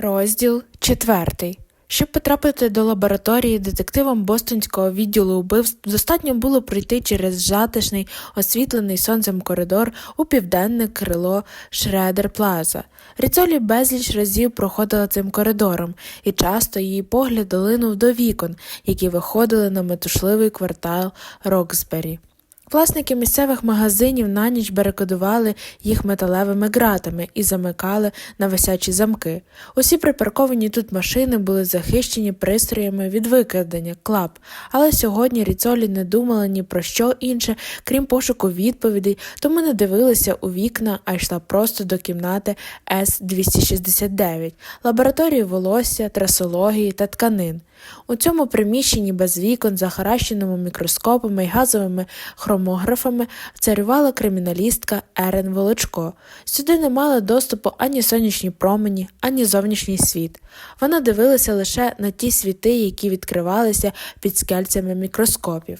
Розділ четвертий. Щоб потрапити до лабораторії детективам Бостонського відділу вбивств, достатньо було пройти через затишний, освітлений сонцем коридор у південне крило Шредер Плаза. Ріцолі безліч разів проходила цим коридором, і часто її погляд долинув до вікон, які виходили на метушливий квартал Роксбері. Власники місцевих магазинів на ніч барикадували їх металевими ґратами і замикали на висячі замки. Усі припарковані тут машини були захищені пристроями від викрадення клап, але сьогодні Ріцолі не думала ні про що інше, крім пошуку відповідей, тому не дивилася у вікна, а йшла просто до кімнати С-269, лабораторії волосся, трасології та тканин. У цьому приміщенні без вікон, захаращеному мікроскопами й газовими хромографами, царювала криміналістка Ерен Волочко. Сюди не мали доступу ані сонячні промені, ані зовнішній світ. Вона дивилася лише на ті світи, які відкривалися під скельцями мікроскопів.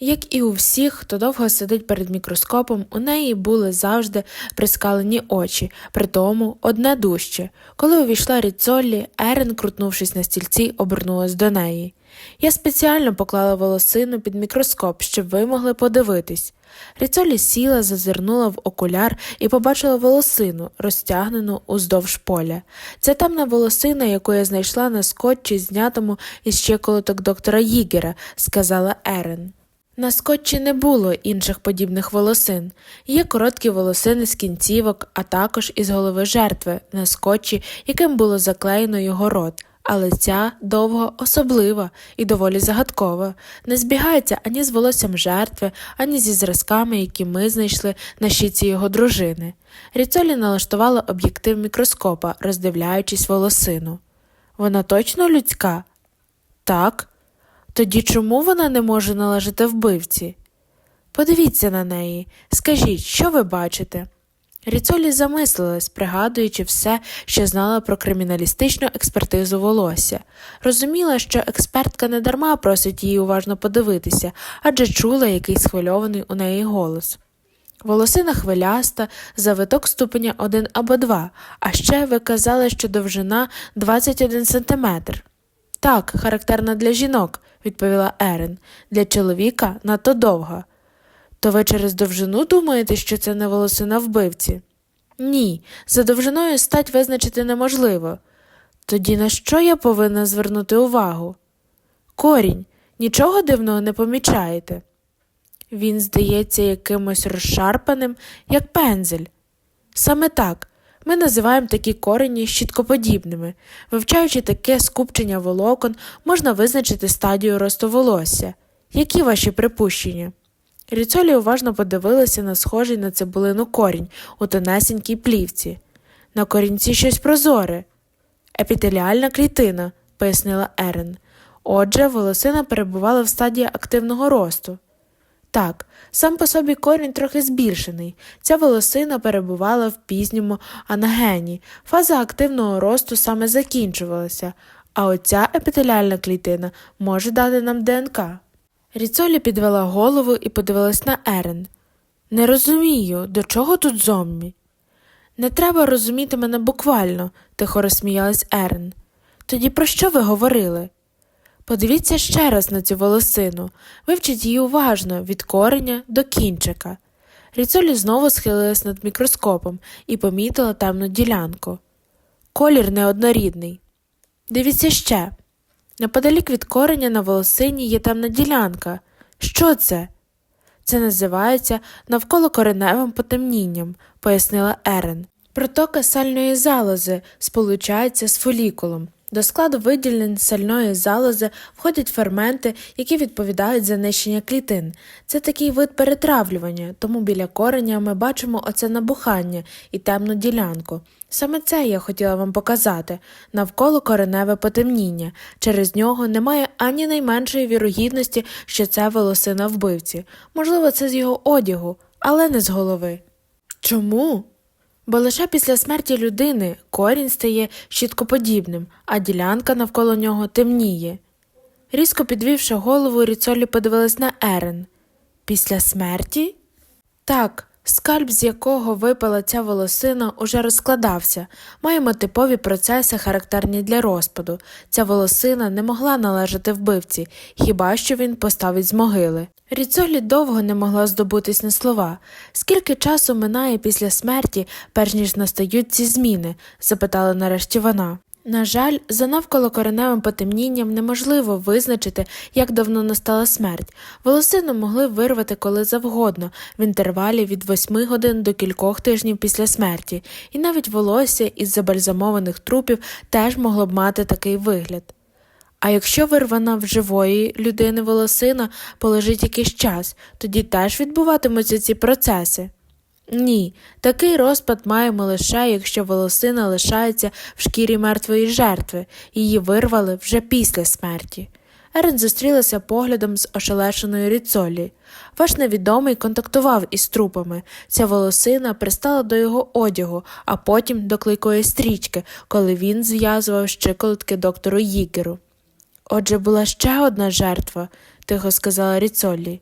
Як і у всіх, хто довго сидить перед мікроскопом, у неї були завжди прискалені очі, при тому одне дужче. Коли увійшла Ріцоллі, Ерен, крутнувшись на стільці, обернулась до неї. Я спеціально поклала волосину під мікроскоп, щоб ви могли подивитись. Ріцолі сіла, зазирнула в окуляр і побачила волосину, розтягнену уздовж поля. Це темна волосина, яку я знайшла на скотчі, знятому із щеколоток доктора Їгера, сказала Ерен. На скотчі не було інших подібних волосин. Є короткі волосини з кінцівок, а також із голови жертви на скотчі, яким було заклеєно його рот. Але ця довго особлива і доволі загадкова, не збігається ані з волоссям жертви, ані зі зразками, які ми знайшли на щиці його дружини. Ріцолі налаштувала об'єктив мікроскопа, роздивляючись волосину. Вона точно людська? Так. Тоді чому вона не може належати вбивці? Подивіться на неї, скажіть, що ви бачите? Ріцолі замислилась, пригадуючи все, що знала про криміналістичну експертизу волосся. Розуміла, що експертка недарма просить її уважно подивитися, адже чула якийсь схвильований у неї голос. Волосина хвиляста, завиток ступеня 1 або 2, а ще ви казали, що довжина 21 сантиметр. Так, характерна для жінок, відповіла Ерен, для чоловіка надто довга. То ви через довжину думаєте, що це не волосина вбивці? Ні, за довжиною стать визначити неможливо. Тоді на що я повинна звернути увагу? Корінь, нічого дивного не помічаєте. Він здається якимось розшарпаним, як пензель. Саме так. Ми називаємо такі корені щіткоподібними. Вивчаючи таке скупчення волокон, можна визначити стадію росту волосся. Які ваші припущення? Ріцолі уважно подивилася на схожий на цибулину корінь у тонесенькій плівці. На корінці щось прозоре. Епітеліальна клітина, пояснила Ерен. Отже, волосина перебувала в стадії активного росту. Так, сам по собі корінь трохи збільшений. Ця волосина перебувала в пізньому анагені, фаза активного росту саме закінчувалася, а оця епітеліальна клітина може дати нам ДНК. Ріцолі підвела голову і подивилась на Ерен. Не розумію, до чого тут зомбі? Не треба розуміти мене буквально, тихо розсміялась Ерен. Тоді про що ви говорили? Подивіться ще раз на цю волосину, вивчіть її уважно від кореня до кінчика. Ріцолі знову схилилась над мікроскопом і помітила темну ділянку. Колір неоднорідний. Дивіться ще. Неподалік від кореня на волосині є темна ділянка. Що це? Це називається навколокореневим потемнінням, пояснила Ерен. Протока сальної залози сполучається з фолікулом. До складу виділень сальної залози входять ферменти, які відповідають за нищення клітин. Це такий вид перетравлювання, тому біля кореня ми бачимо оце набухання і темну ділянку. Саме це я хотіла вам показати навколо кореневе потемніння. Через нього немає ані найменшої вірогідності, що це волосина вбивці. Можливо, це з його одягу, але не з голови. Чому? Бо лише після смерті людини корінь стає щіткоподібним, а ділянка навколо нього темніє. Різко підвівши голову, Ріцолі подивилась на Ерен. Після смерті? Так, Скальп, з якого випала ця волосина, уже розкладався. Маємо типові процеси, характерні для розпаду. Ця волосина не могла належати вбивці, хіба що він поставить з могили. Ріцолі довго не могла здобутись на слова. Скільки часу минає після смерті, перш ніж настають ці зміни? запитала нарешті вона. На жаль, за навколокореневим потемнінням неможливо визначити, як давно настала смерть. Волосину могли вирвати коли завгодно, в інтервалі від 8 годин до кількох тижнів після смерті, і навіть волосся із забальзамованих трупів теж могло б мати такий вигляд. А якщо вирвана в живої людини волосина полежить якийсь час, тоді теж відбуватимуться ці процеси. Ні, такий розпад маємо лише, якщо волосина лишається в шкірі мертвої жертви, її вирвали вже після смерті. Ерен зустрілася поглядом з ошелешеною Ріцолі. Ваш невідомий контактував із трупами. Ця волосина пристала до його одягу, а потім до клейкої стрічки, коли він зв'язував щиколотки доктору Їгеру. Отже, була ще одна жертва, тихо сказала Ріцолі.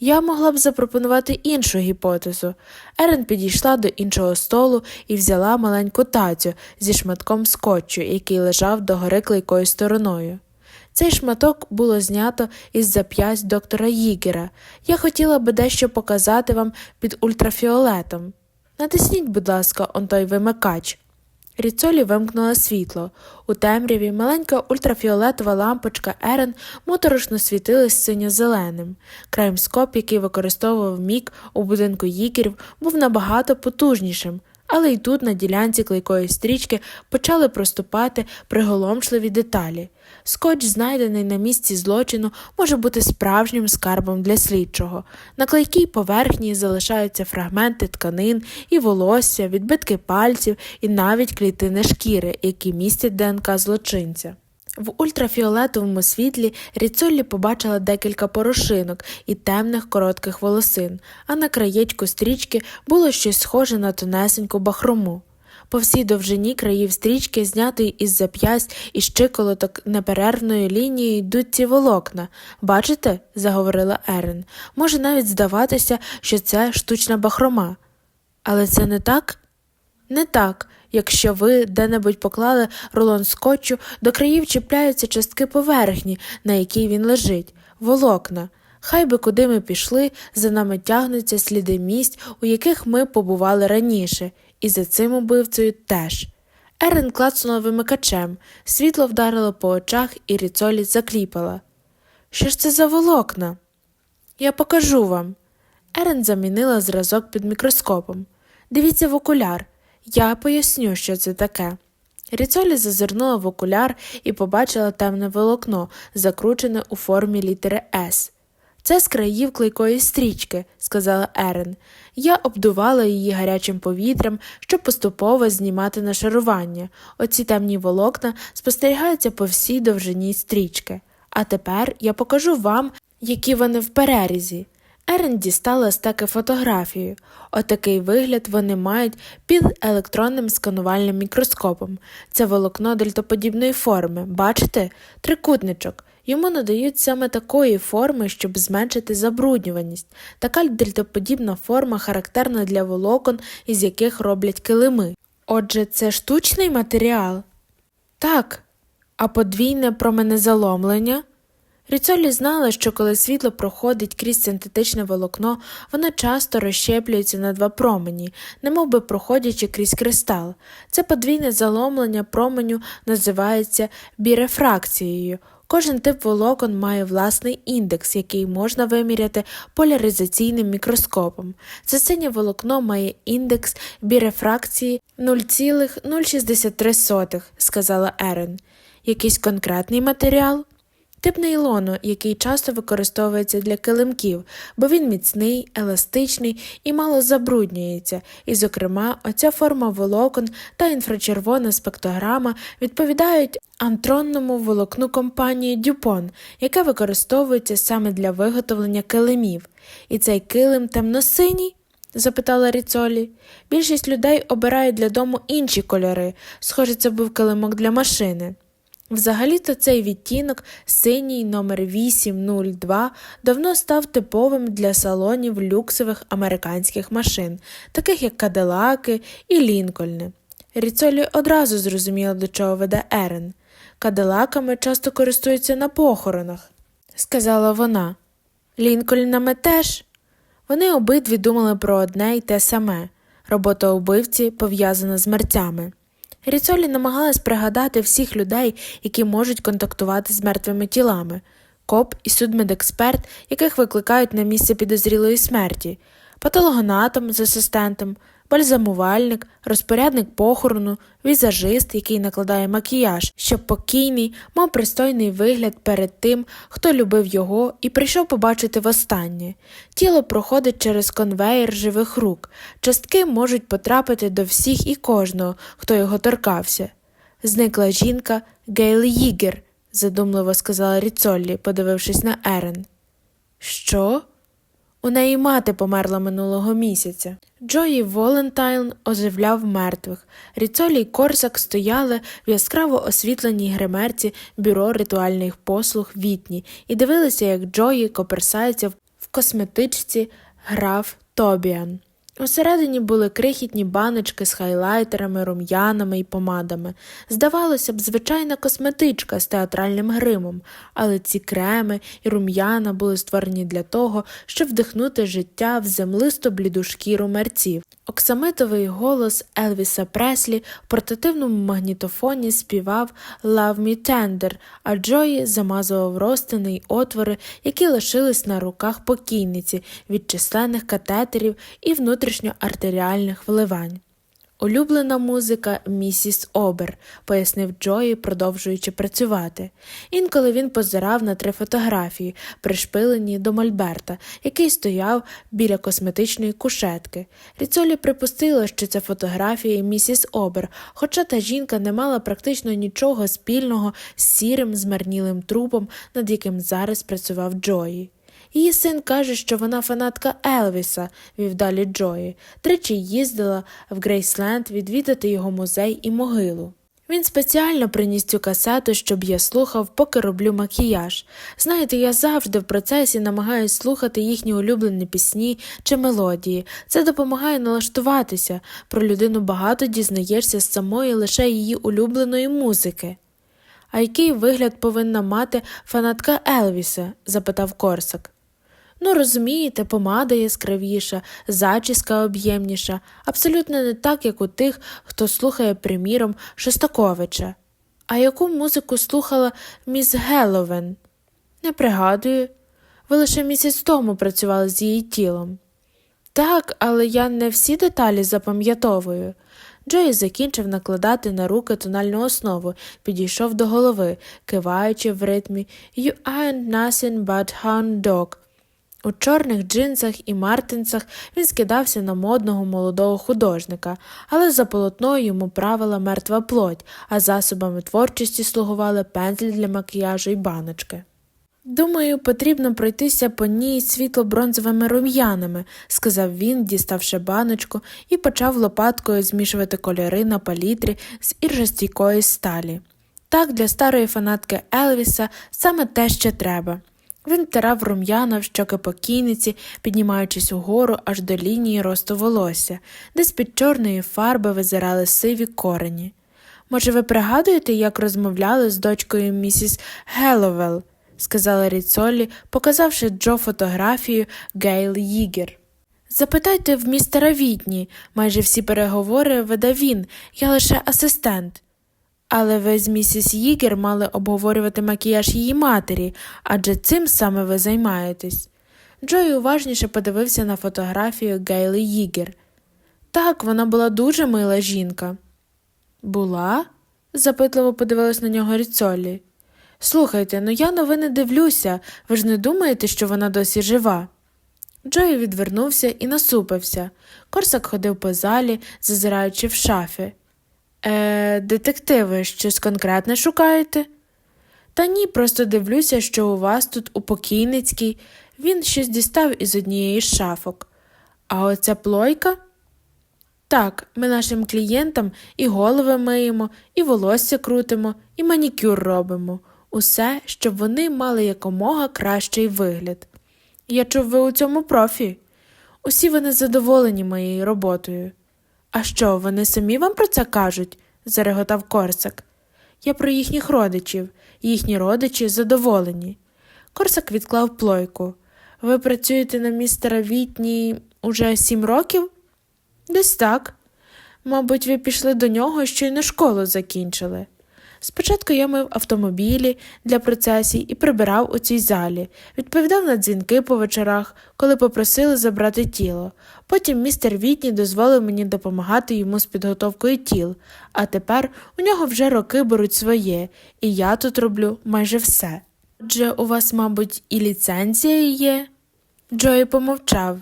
Я могла б запропонувати іншу гіпотезу. Ерен підійшла до іншого столу і взяла маленьку тацю зі шматком скотчу, який лежав догори клейкою стороною. Цей шматок було знято із зап'ясть доктора Їгера. Я хотіла би дещо показати вам під ультрафіолетом. Натисніть, будь ласка, он той вимикач. Ріцолі вимкнула світло. У темряві маленька ультрафіолетова лампочка Ерен моторошно світилась синьо-зеленим. Краймскоп, який використовував мік у будинку їкерів, був набагато потужнішим, але й тут на ділянці клейкої стрічки почали проступати приголомшливі деталі. Скотч, знайдений на місці злочину, може бути справжнім скарбом для слідчого. На клейкій поверхні залишаються фрагменти тканин і волосся, відбитки пальців і навіть клітини шкіри, які містять ДНК злочинця. В ультрафіолетовому світлі Ріцоллі побачила декілька порошинок і темних коротких волосин, а на краєчку стрічки було щось схоже на тонесеньку бахрому. По всій довжині країв стрічки, знятої із зап'ясть і щиколоток неперервною лінією йдуть ці волокна. Бачите? заговорила Ерен. Може навіть здаватися, що це штучна бахрома. Але це не так? Не так. Якщо ви де-небудь поклали рулон скотчу, до країв чіпляються частки поверхні, на якій він лежить, волокна. Хай би куди ми пішли, за нами тягнуться сліди місць, у яких ми побували раніше, і за цим убивцею теж. Ерен клацнула вимикачем, світло вдарило по очах, і ріцолі закліпала. Що ж це за волокна? Я покажу вам. Ерен замінила зразок під мікроскопом. Дивіться в окуляр. Я поясню, що це таке. Ріцолі зазирнула в окуляр і побачила темне волокно, закручене у формі літери С. Це з країв клейкої стрічки, сказала Ерен. Я обдувала її гарячим повітрям, щоб поступово знімати нашарування. Оці темні волокна спостерігаються по всій довжині стрічки. А тепер я покажу вам, які вони в перерізі. Ерен дістала з таки фотографію. Отакий вигляд вони мають під електронним сканувальним мікроскопом. Це волокно дельтоподібної форми, бачите? Трикутничок. Йому надають саме такої форми, щоб зменшити забруднюваність. Така дельтоподібна форма характерна для волокон, із яких роблять килими. Отже, це штучний матеріал? Так. А подвійне променезаломлення? Ріцолі знала, що коли світло проходить крізь синтетичне волокно, воно часто розщеплюється на два промені, немов би проходячи крізь кристал. Це подвійне заломлення променю називається бірефракцією. Кожен тип волокон має власний індекс, який можна виміряти поляризаційним мікроскопом. Це синє волокно має індекс бірефракції 0,063, сказала Ерен. Якийсь конкретний матеріал? Тип нейлону, який часто використовується для килимків, бо він міцний, еластичний і мало забруднюється, і, зокрема, оця форма волокон та інфрачервона спектрограма відповідають антронному волокну компанії Дюпон, яке використовується саме для виготовлення килимів. І цей килим темно-синій? запитала Ріцолі. Більшість людей обирають для дому інші кольори, схоже, це був килимок для машини. Взагалі-то цей відтінок, синій номер 802, давно став типовим для салонів люксових американських машин, таких як Кадилаки і Лінкольни. Ріцолі одразу зрозуміла, до чого веде Ерен. Кадилаками часто користуються на похоронах, сказала вона. Лінкольнами теж. Вони обидві думали про одне й те саме робота убивці пов'язана з мерцями. Ріцолі намагалась пригадати всіх людей, які можуть контактувати з мертвими тілами. Коп і судмедексперт, яких викликають на місце підозрілої смерті, патологоанатом з асистентом, бальзамувальник, розпорядник похорону, візажист, який накладає макіяж, щоб покійний мав пристойний вигляд перед тим, хто любив його і прийшов побачити востаннє. Тіло проходить через конвеєр живих рук, частки можуть потрапити до всіх і кожного, хто його торкався. Зникла жінка Гейл Їгер, задумливо сказала Ріцоллі, подивившись на Ерен. Що? У неї мати померла минулого місяця. Джої Волентайн оживляв мертвих. Ріцолі й Корсак стояли в яскраво освітленій гримерці бюро ритуальних послуг Вітні і дивилися, як Джої коперсається в косметичці граф Тобіан. Усередині були крихітні баночки з хайлайтерами, рум'янами і помадами. Здавалося б, звичайна косметичка з театральним гримом, але ці креми і рум'яна були створені для того, щоб вдихнути життя в землисто бліду шкіру мерців. Оксамитовий голос Елвіса Преслі в портативному магнітофоні співав «Love me tender», а Джої замазував розтини й отвори, які лишились на руках покійниці від численних катетерів і внутрішньоартеріальних вливань. Улюблена музика місіс Обер, пояснив Джої, продовжуючи працювати. Інколи він позирав на три фотографії, пришпилені до Мольберта, який стояв біля косметичної кушетки. Ріцолі припустила, що це фотографії місіс Обер, хоча та жінка не мала практично нічого спільного з сірим змарнілим трупом, над яким зараз працював Джої. Її син каже, що вона фанатка Елвіса, вів далі Джої. Тричі їздила в Грейсленд відвідати його музей і могилу. Він спеціально приніс цю касету, щоб я слухав, поки роблю макіяж. Знаєте, я завжди в процесі намагаюся слухати їхні улюблені пісні чи мелодії. Це допомагає налаштуватися. Про людину багато дізнаєшся з самої лише її улюбленої музики. А який вигляд повинна мати фанатка Елвіса? запитав Корсак. Ну, розумієте, помада яскравіша, зачіска об'ємніша, абсолютно не так, як у тих, хто слухає, приміром, Шостаковича. А яку музику слухала міс Геловен? Не пригадую. Ви лише місяць тому працювали з її тілом. Так, але я не всі деталі запам'ятовую. Джої закінчив накладати на руки тональну основу, підійшов до голови, киваючи в ритмі You aren't nothing but hound dog. У чорних джинсах і мартинцях він скидався на модного молодого художника, але за полотною йому правила мертва плоть, а засобами творчості слугували пензлі для макіяжу і баночки. Думаю, потрібно пройтися по ній світло-бронзовими рум'янами, сказав він, діставши баночку, і почав лопаткою змішувати кольори на палітрі з іржастійкої сталі. Так для старої фанатки Елвіса саме те, що треба. Він тирав рум'яна в щоки покійниці, піднімаючись угору аж до лінії росту волосся, де з під чорної фарби визирали сиві корені. Може, ви пригадуєте, як розмовляли з дочкою місіс Геловел? сказала Ріцолі, показавши Джо фотографію Гейл Їгер. Запитайте в містера Вітні, майже всі переговори веде він, я лише асистент. Але ви з місіс Їгер мали обговорювати макіяж її матері, адже цим саме ви займаєтесь. Джой уважніше подивився на фотографію Гейли Їгер. Так, вона була дуже мила жінка. Була? запитливо подивилась на нього Ріцолі. Слухайте, ну я новини дивлюся, ви ж не думаєте, що вона досі жива? Джой відвернувся і насупився. Корсак ходив по залі, зазираючи в шафи. Е, детективи, щось конкретне шукаєте? Та ні, просто дивлюся, що у вас тут у покійницькій він щось дістав із однієї з шафок. А оця плойка? Так, ми нашим клієнтам і голови миємо, і волосся крутимо, і манікюр робимо. Усе, щоб вони мали якомога кращий вигляд. Я чув, ви у цьому профі. Усі вони задоволені моєю роботою. А що, вони самі вам про це кажуть? зареготав Корсак. Я про їхніх родичів. Їхні родичі задоволені. Корсак відклав плойку. Ви працюєте на містера Вітні уже сім років? Десь так. Мабуть, ви пішли до нього, щойно школу закінчили. Спочатку я мив автомобілі для процесій і прибирав у цій залі, відповідав на дзвінки по вечорах, коли попросили забрати тіло. Потім містер Вітні дозволив мені допомагати йому з підготовкою тіл, а тепер у нього вже роки беруть своє, і я тут роблю майже все. Отже, у вас, мабуть, і ліцензія є? Джої помовчав.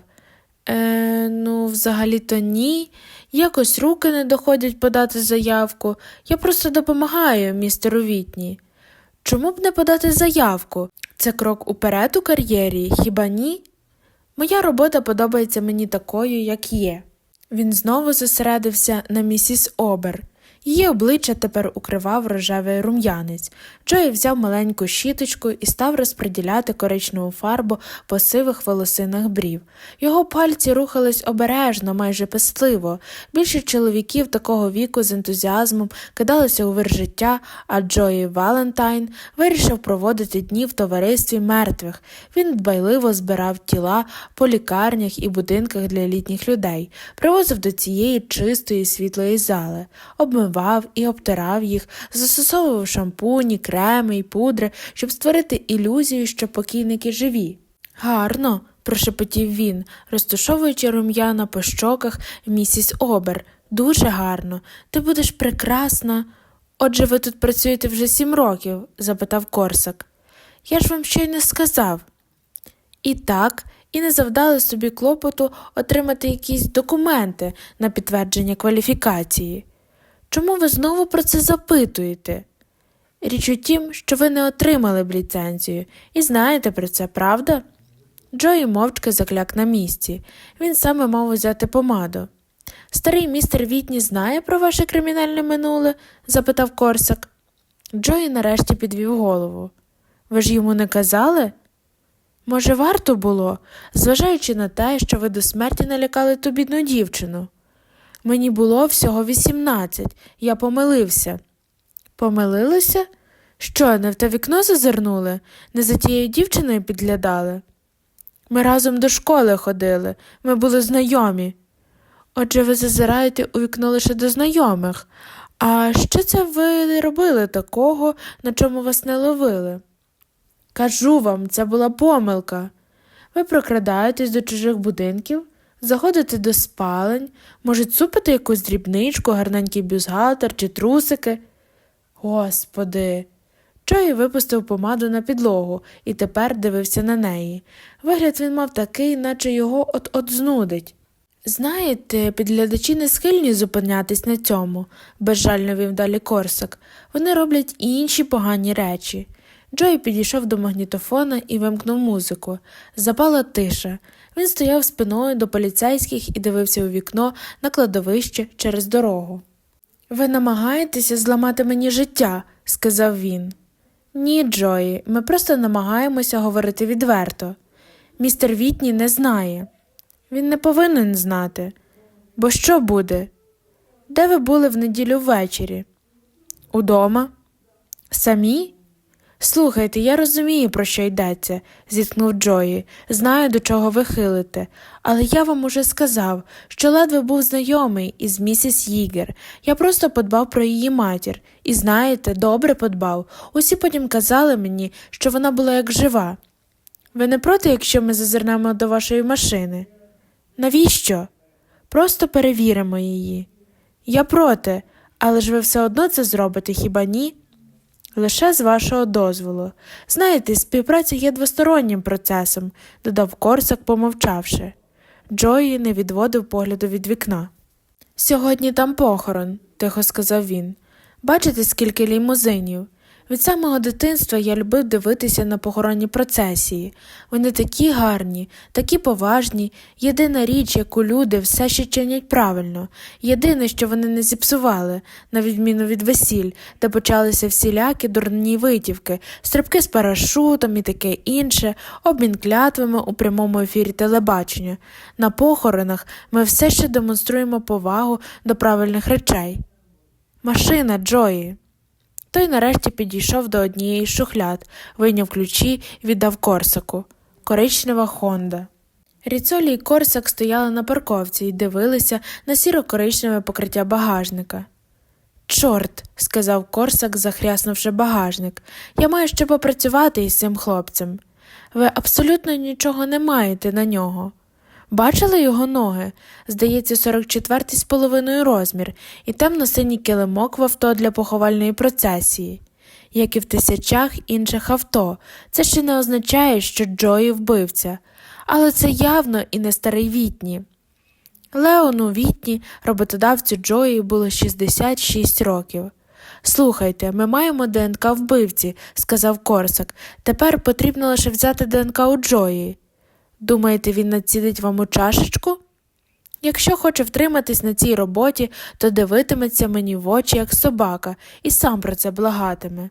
Е, ну, взагалі-то ні. Якось руки не доходять подати заявку. Я просто допомагаю містеру Вітні. Чому б не подати заявку? Це крок уперед у кар'єрі, хіба ні? Моя робота подобається мені такою, як є. Він знову зосередився на місіс Обер. Її обличчя тепер укривав рожевий рум'янець. Джої взяв маленьку щіточку і став розподіляти коричневу фарбу по сивих волосинах брів. Його пальці рухались обережно, майже пестливо. Більшість чоловіків такого віку з ентузіазмом кидалися у вир життя, а Джої Валентайн вирішив проводити дні в товаристві мертвих. Він дбайливо збирав тіла по лікарнях і будинках для літніх людей, привозив до цієї чистої світлої зали, обмивав і обтирав їх, застосовував шампуні, креми і пудри, щоб створити ілюзію, що покійники живі. Гарно, прошепотів він, розташовуючи рум'яна по щоках місіс Обер. Дуже гарно. Ти будеш прекрасна. Отже, ви тут працюєте вже сім років? запитав Корсак. Я ж вам щойно сказав. І так, і не завдали собі клопоту отримати якісь документи на підтвердження кваліфікації. Чому ви знову про це запитуєте? Річ у тім, що ви не отримали б ліцензію, і знаєте про це, правда? Джої мовчки закляк на місці. Він саме мав узяти помаду. Старий містер Вітні знає про ваше кримінальне минуле? запитав Корсак. Джої нарешті підвів голову. Ви ж йому не казали? Може, варто було, зважаючи на те, що ви до смерті налякали ту бідну дівчину. Мені було всього вісімнадцять, я помилився. Помилилися? Що, не в те вікно зазирнули? Не за тією дівчиною підглядали? Ми разом до школи ходили, ми були знайомі. Отже, ви зазираєте у вікно лише до знайомих. А що це ви робили такого, на чому вас не ловили? Кажу вам, це була помилка. Ви прокрадаєтесь до чужих будинків, заходите до спалень, може, цупите якусь дрібничку, гарненький бюстгальтер чи трусики. Господи. Джої випустив помаду на підлогу і тепер дивився на неї. Вигляд він мав такий, наче його от-от знудить. Знаєте, підглядачі не схильні зупинятись на цьому, безжально вів далі Корсак. Вони роблять інші погані речі. Джой підійшов до магнітофона і вимкнув музику. Запала тиша. Він стояв спиною до поліцейських і дивився у вікно на кладовище через дорогу. Ви намагаєтеся зламати мені життя, сказав він. Ні, Джої, ми просто намагаємося говорити відверто. Містер Вітні не знає. Він не повинен знати. Бо що буде? Де ви були в неділю ввечері? Удома? Самі? Слухайте, я розумію, про що йдеться, зіткнув Джої. Знаю, до чого ви хилите, але я вам уже сказав, що ледве був знайомий із місіс Їгер. Я просто подбав про її матір. І знаєте, добре подбав. Усі потім казали мені, що вона була як жива. Ви не проти, якщо ми зазирнемо до вашої машини? Навіщо? Просто перевіримо її. Я проти, але ж ви все одно це зробите, хіба ні? Лише з вашого дозволу. Знаєте, співпраця є двостороннім процесом, додав Корсак, помовчавши. Джої не відводив погляду від вікна. Сьогодні там похорон, тихо сказав він. Бачите, скільки лімузинів. Від самого дитинства я любив дивитися на похоронні процесії. Вони такі гарні, такі поважні. Єдина річ, яку люди все ще чинять правильно. Єдине, що вони не зіпсували, на відміну від весіль, де почалися всілякі дурні витівки, стрибки з парашутом і таке інше, обмін клятвами у прямому ефірі телебачення. На похоронах ми все ще демонструємо повагу до правильних речей. Машина Джої. Той нарешті підійшов до однієї з шухляд, вийняв ключі і віддав Корсаку. Коричнева Хонда. Ріцолі і Корсак стояли на парковці і дивилися на сіро-коричневе покриття багажника. Чорт, сказав Корсак, захряснувши багажник, я маю ще попрацювати із цим хлопцем. Ви абсолютно нічого не маєте на нього. Бачили його ноги? Здається, 44 з половиною розмір, і темно-синій килимок в авто для поховальної процесії. Як і в тисячах інших авто, це ще не означає, що Джої вбивця, але це явно і не старий Вітні. Леону Вітні, роботодавцю Джої, було 66 років. Слухайте, ми маємо ДНК вбивці, сказав Корсак. Тепер потрібно лише взяти ДНК у Джої. Думаєте, він націдить вам у чашечку? Якщо хоче втриматись на цій роботі, то дивитиметься мені в очі, як собака, і сам про це благатиме.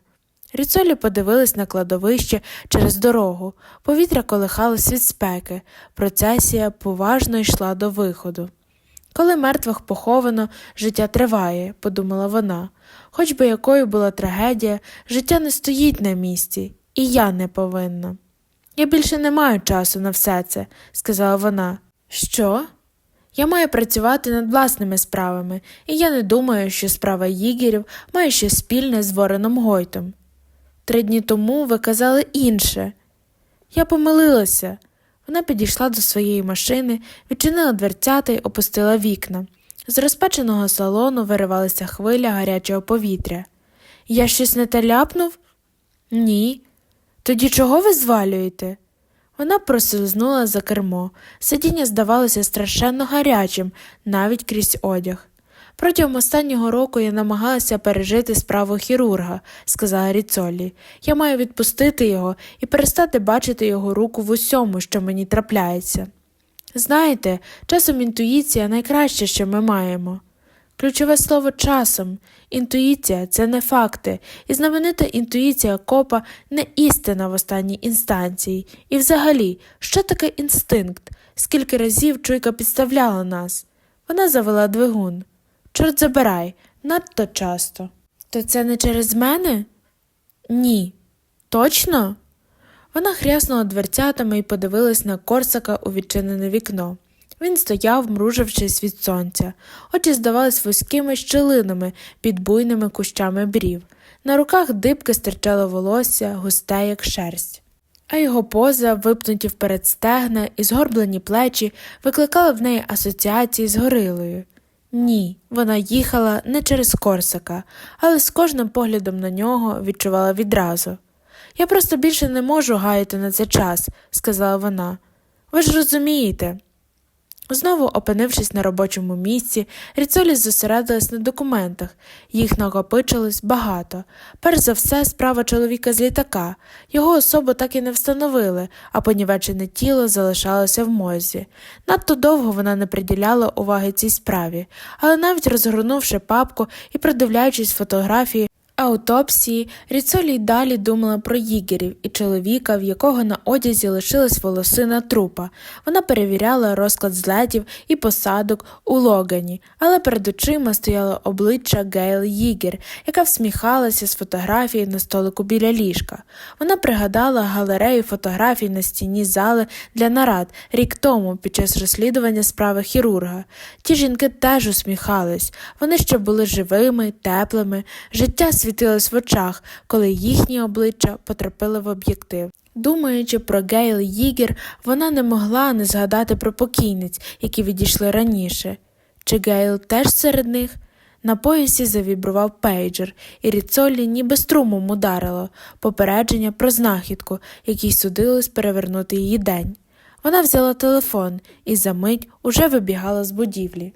Ріцолі подивились на кладовище через дорогу, повітря колихалось від спеки, процесія поважно йшла до виходу. Коли мертвих поховано, життя триває, подумала вона. Хоч би якою була трагедія, життя не стоїть на місці, і я не повинна. Я більше не маю часу на все це, сказала вона. Що? Я маю працювати над власними справами, і я не думаю, що справа Їгерів має щось спільне з Вореном Гойтом. Три дні тому ви казали інше. Я помилилася. Вона підійшла до своєї машини, відчинила дверцята й опустила вікна. З розпеченого салону виривалася хвиля гарячого повітря. Я щось не те ляпнув? Ні. Тоді чого ви звалюєте? Вона прослизнула за кермо. Сидіння здавалося страшенно гарячим, навіть крізь одяг. Протягом останнього року я намагалася пережити справу хірурга, сказала Ріцолі. Я маю відпустити його і перестати бачити його руку в усьому, що мені трапляється. Знаєте, часом інтуїція найкраще, що ми маємо. Ключове слово часом. Інтуїція це не факти, і знаменита інтуїція копа не істина в останній інстанції. І взагалі, що таке інстинкт? Скільки разів чуйка підставляла нас? Вона завела двигун. Чорт забирай, надто часто. То це не через мене? Ні. Точно? Вона хряснула дверцятами і подивилась на Корсака у відчинене вікно. Він стояв, мружившись від сонця, очі здавались вузькими щелинами під буйними кущами брів. На руках дибки стирчало волосся, густе, як шерсть. А його поза, випнуті вперед стегна і згорблені плечі, викликали в неї асоціації з горилою. Ні, вона їхала не через Корсака, але з кожним поглядом на нього відчувала відразу. Я просто більше не можу гаяти на це час, сказала вона. Ви ж розумієте. Знову опинившись на робочому місці, Ріцолі зосередилась на документах, їх накопичилось багато. Перш за все, справа чоловіка з літака. Його особу так і не встановили, а понівечене тіло залишалося в мозі. Надто довго вона не приділяла уваги цій справі, але навіть розгорнувши папку і придивляючись фотографії, Аутопсії Ріцолі й далі думала про їгерів і чоловіка, в якого на одязі лишилась волосина трупа. Вона перевіряла розклад злетів і посадок у Логані, але перед очима стояло обличчя Гейл Їгер, яка всміхалася з фотографії на столику біля ліжка. Вона пригадала галерею фотографій на стіні зали для нарад рік тому під час розслідування справи хірурга. Ті жінки теж усміхались, вони ще були живими, теплими, життя світилось в очах, коли їхні обличчя потрапили в об'єктив. Думаючи про Гейл Їгер, вона не могла не згадати про покійниць, які відійшли раніше. Чи Гейл теж серед них? На поясі завібрував пейджер, і Ріцолі ніби струмом ударило попередження про знахідку, якій судилось перевернути її день. Вона взяла телефон і за мить уже вибігала з будівлі.